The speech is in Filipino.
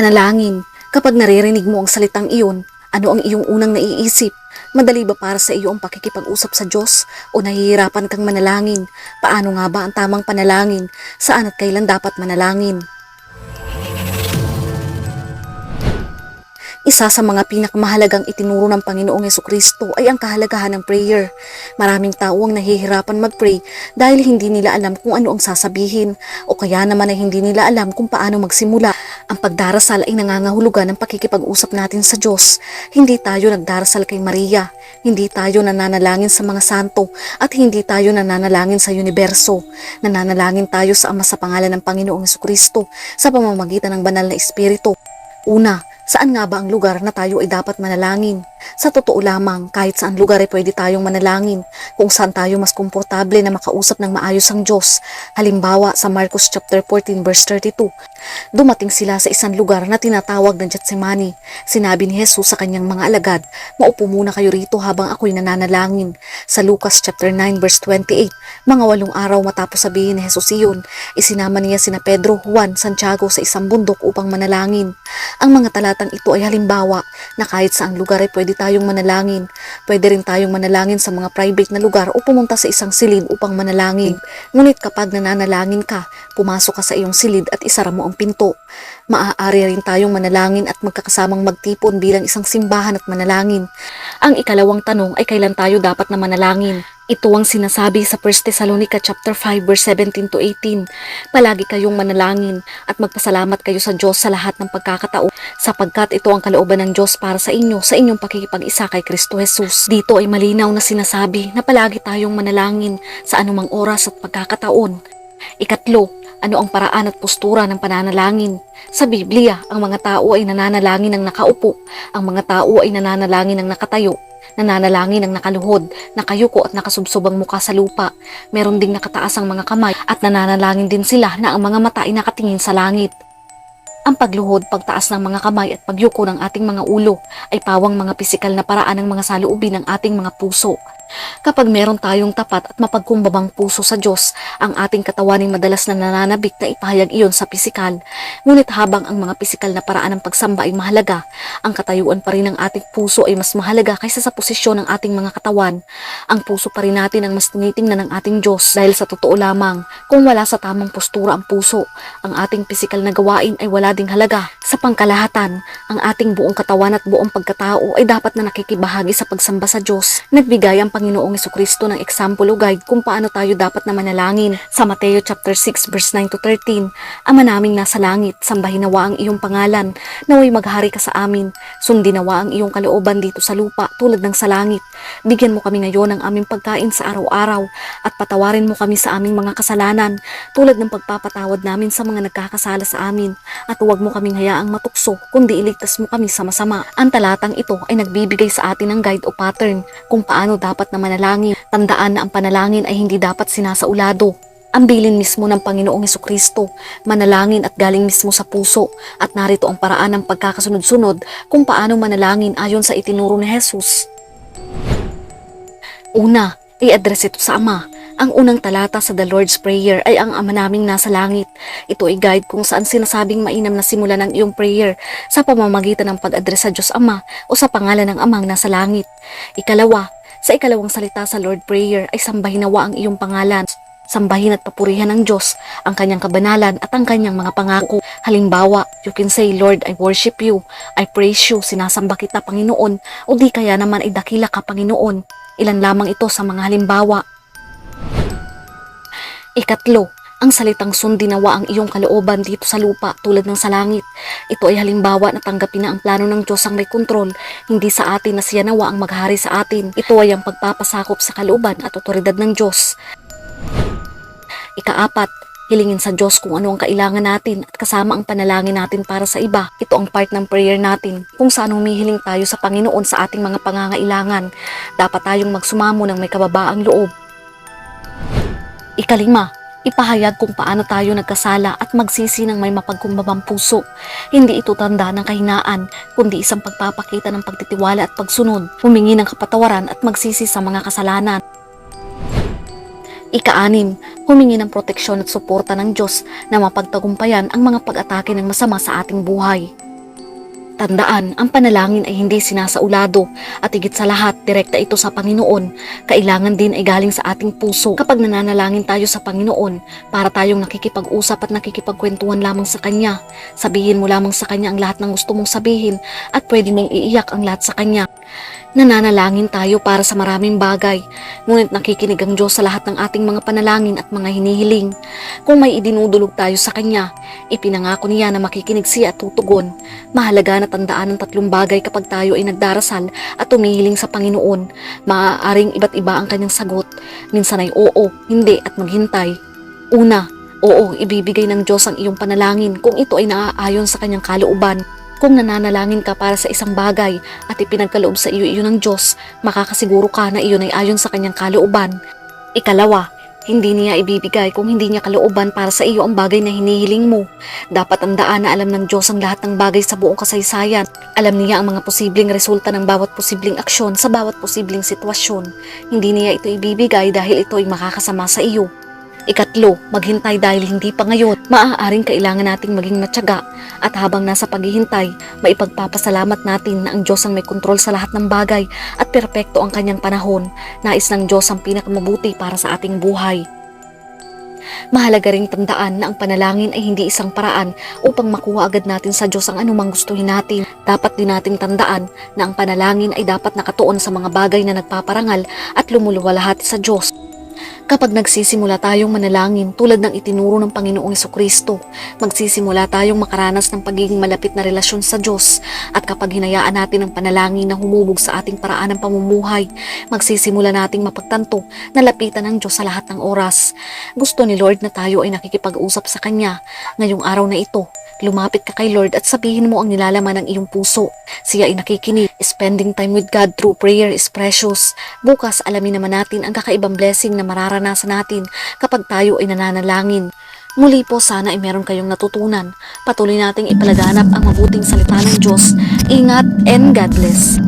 Panalangin, kapag naririnig mo ang salitang iyon, ano ang iyong unang naiisip? Madali ba para sa iyo ang pakikipag-usap sa Diyos o nahihirapan kang manalangin? Paano nga ba ang tamang panalangin? Saan at kailan dapat manalangin? Isa sa mga pinakamahalagang itinuro ng Panginoong Yeso Kristo ay ang kahalagahan ng prayer. Maraming tao ang nahihirapan mag-pray dahil hindi nila alam kung ano ang sasabihin o kaya naman ay hindi nila alam kung paano magsimula. Ang pagdarasal ay nangangahulugan ng pakikipag-usap natin sa Diyos. Hindi tayo nagdarasal kay Maria, hindi tayo nananalangin sa mga santo at hindi tayo nananalangin sa universo. Nananalangin tayo sa Ama sa pangalan ng Panginoong Kristo sa pamamagitan ng banal na Espiritu. Una, saan nga ba ang lugar na tayo ay dapat manalangin? Sa totoo lamang, kahit saan lugar ay pwede tayong manalangin kung saan tayo mas komportable na makausap ng maayos ang Diyos. Halimbawa, sa Marcos chapter 14 verse 32, dumating sila sa isang lugar na tinatawag na Getsemani. Sinabi ni Jesus sa kanyang mga alagad, maupo muna kayo rito habang ako'y nananalangin. Sa Lucas chapter 9 verse 28, mga walong araw matapos sabihin ni Jesus iyon, isinama niya sina Pedro, Juan, Santiago sa isang bundok upang manalangin. Ang mga talatang ito ay halimbawa na kahit saang lugar ay pwede tayong manalangin. Pwede rin tayong manalangin sa mga private na lugar o pumunta sa isang silid upang manalangin. Ngunit kapag nananalangin ka, pumasok ka sa iyong silid at isara mo ang pinto. Maaari rin tayong manalangin at magkakasamang magtipon bilang isang simbahan at manalangin. Ang ikalawang tanong ay kailan tayo dapat na manalangin. Ito ang sinasabi sa 1 Thessalonica chapter 5 verse 17 to 18. Palagi kayong manalangin at magpasalamat kayo sa Diyos sa lahat ng pagkakataon sapagkat ito ang kalooban ng Diyos para sa inyo sa inyong pakikipag-isa kay Kristo Jesus. Dito ay malinaw na sinasabi na palagi tayong manalangin sa anumang oras at pagkakataon. Ikatlo, ano ang paraan at postura ng pananalangin? Sa Biblia, ang mga tao ay nananalangin ng nakaupo, ang mga tao ay nananalangin ng nakatayo, nananalangin ng nakaluhod, nakayuko at nakasubsob ang muka sa lupa. Meron ding nakataas ang mga kamay at nananalangin din sila na ang mga mata ay nakatingin sa langit. Ang pagluhod, pagtaas ng mga kamay at pagyuko ng ating mga ulo ay pawang mga pisikal na paraan ng mga saluubin ng ating mga puso. Kapag meron tayong tapat at mapagkumbabang puso sa Diyos, ang ating katawan ay madalas na nananabik na ipahayag iyon sa pisikal. Ngunit habang ang mga pisikal na paraan ng pagsamba ay mahalaga, ang katayuan pa rin ng ating puso ay mas mahalaga kaysa sa posisyon ng ating mga katawan. Ang puso pa rin natin ang mas tinitingnan ng ating Diyos dahil sa totoo lamang, kung wala sa tamang postura ang puso, ang ating pisikal na gawain ay wala ding halaga. Sa pangkalahatan, ang ating buong katawan at buong pagkatao ay dapat na nakikibahagi sa pagsamba sa Diyos. Nagbigay ang Panginoong Kristo ng example o guide kung paano tayo dapat na manalangin. Sa Mateo chapter 6 verse 9 to 13, Ama naming nasa langit, sambahin nawa ang iyong pangalan, naway maghari ka sa amin, sundin nawa ang iyong kalooban dito sa lupa tulad ng sa langit. Bigyan mo kami ngayon ng aming pagkain sa araw-araw at patawarin mo kami sa aming mga kasalanan tulad ng pagpapatawad namin sa mga nagkakasala sa amin at huwag mo kaming hayaang matukso kundi iligtas mo kami sa masama. Ang talatang ito ay nagbibigay sa atin ng guide o pattern kung paano dapat na manalangin. Tandaan na ang panalangin ay hindi dapat sinasaulado. Ang bilin mismo ng Panginoong Heso Kristo, manalangin at galing mismo sa puso at narito ang paraan ng pagkakasunod-sunod kung paano manalangin ayon sa itinuro ni Jesus. Una, i-address ito sa Ama. Ang unang talata sa The Lord's Prayer ay ang Ama naming nasa langit. Ito ay guide kung saan sinasabing mainam na simula ng iyong prayer sa pamamagitan ng pag-address sa Diyos Ama o sa pangalan ng Amang nasa langit. Ikalawa, sa ikalawang salita sa Lord Prayer ay sambahin nawa ang iyong pangalan. Sambahin at papurihan ng Diyos ang kanyang kabanalan at ang kanyang mga pangako. Halimbawa, you can say, Lord, I worship you, I praise you, sinasamba kita Panginoon, o di kaya naman ay dakila ka Panginoon. Ilan lamang ito sa mga halimbawa. Ikatlo, ang salitang sundinawa ang iyong kalooban dito sa lupa tulad ng sa langit. Ito ay halimbawa na tanggapin na ang plano ng Diyos ang may kontrol, hindi sa atin na siya nawa ang maghari sa atin. Ito ay ang pagpapasakop sa kalooban at otoridad ng Diyos. Ikaapat, hilingin sa Diyos kung ano ang kailangan natin at kasama ang panalangin natin para sa iba. Ito ang part ng prayer natin kung saan humihiling tayo sa Panginoon sa ating mga pangangailangan. Dapat tayong magsumamo ng may kababaang loob. Ikalima, ipahayag kung paano tayo nagkasala at magsisi ng may mapagkumbabang puso. Hindi ito tanda ng kahinaan, kundi isang pagpapakita ng pagtitiwala at pagsunod, humingi ng kapatawaran at magsisi sa mga kasalanan. Ika-anim, humingi ng proteksyon at suporta ng Diyos na mapagtagumpayan ang mga pag-atake ng masama sa ating buhay. Tandaan, ang panalangin ay hindi sinasaulado at higit sa lahat, direkta ito sa Panginoon. Kailangan din ay galing sa ating puso. Kapag nananalangin tayo sa Panginoon, para tayong nakikipag-usap at nakikipagkwentuhan lamang sa Kanya. Sabihin mo lamang sa Kanya ang lahat ng gusto mong sabihin at pwede mong iiyak ang lahat sa Kanya. Nananalangin tayo para sa maraming bagay, ngunit nakikinig ang Diyos sa lahat ng ating mga panalangin at mga hinihiling. Kung may idinudulog tayo sa Kanya, ipinangako niya na makikinig siya at tutugon. Mahalaga na tandaan ang tatlong bagay kapag tayo ay nagdarasal at tumihiling sa Panginoon. Maaaring iba't iba ang kanyang sagot. Minsan ay oo, hindi at maghintay. Una, oo, ibibigay ng Diyos ang iyong panalangin kung ito ay naaayon sa kanyang kalooban. Kung nananalangin ka para sa isang bagay at ipinagkaloob sa iyo iyon ng Diyos, makakasiguro ka na iyon ay ayon sa kanyang kalooban. Ikalawa, hindi niya ibibigay kung hindi niya kalooban para sa iyo ang bagay na hinihiling mo. Dapat tandaan na alam ng Diyos ang lahat ng bagay sa buong kasaysayan. Alam niya ang mga posibleng resulta ng bawat posibleng aksyon sa bawat posibleng sitwasyon. Hindi niya ito ibibigay dahil ito ay makakasama sa iyo. Ikatlo, maghintay dahil hindi pa ngayon. Maaaring kailangan nating maging matyaga at habang nasa paghihintay, maipagpapasalamat natin na ang Diyos ang may kontrol sa lahat ng bagay at perpekto ang kanyang panahon. Nais ng Diyos ang pinakamabuti para sa ating buhay. Mahalaga ring tandaan na ang panalangin ay hindi isang paraan upang makuha agad natin sa Diyos ang anumang gustuhin natin. Dapat din nating tandaan na ang panalangin ay dapat nakatuon sa mga bagay na nagpaparangal at lumuluwalhati sa Diyos. Kapag nagsisimula tayong manalangin tulad ng itinuro ng Panginoong Kristo, magsisimula tayong makaranas ng pagiging malapit na relasyon sa Diyos at kapag hinayaan natin ang panalangin na humubog sa ating paraan ng pamumuhay, magsisimula nating mapagtanto na lapitan ng Diyos sa lahat ng oras. Gusto ni Lord na tayo ay nakikipag-usap sa Kanya ngayong araw na ito. Lumapit ka kay Lord at sabihin mo ang nilalaman ng iyong puso. Siya ay nakikinig. Spending time with God through prayer is precious. Bukas alamin naman natin ang kakaibang blessing na mararanasan natin kapag tayo ay nananalangin. Muli po sana ay meron kayong natutunan. Patuloy nating ipalaganap ang mabuting salita ng Diyos. Ingat and God bless.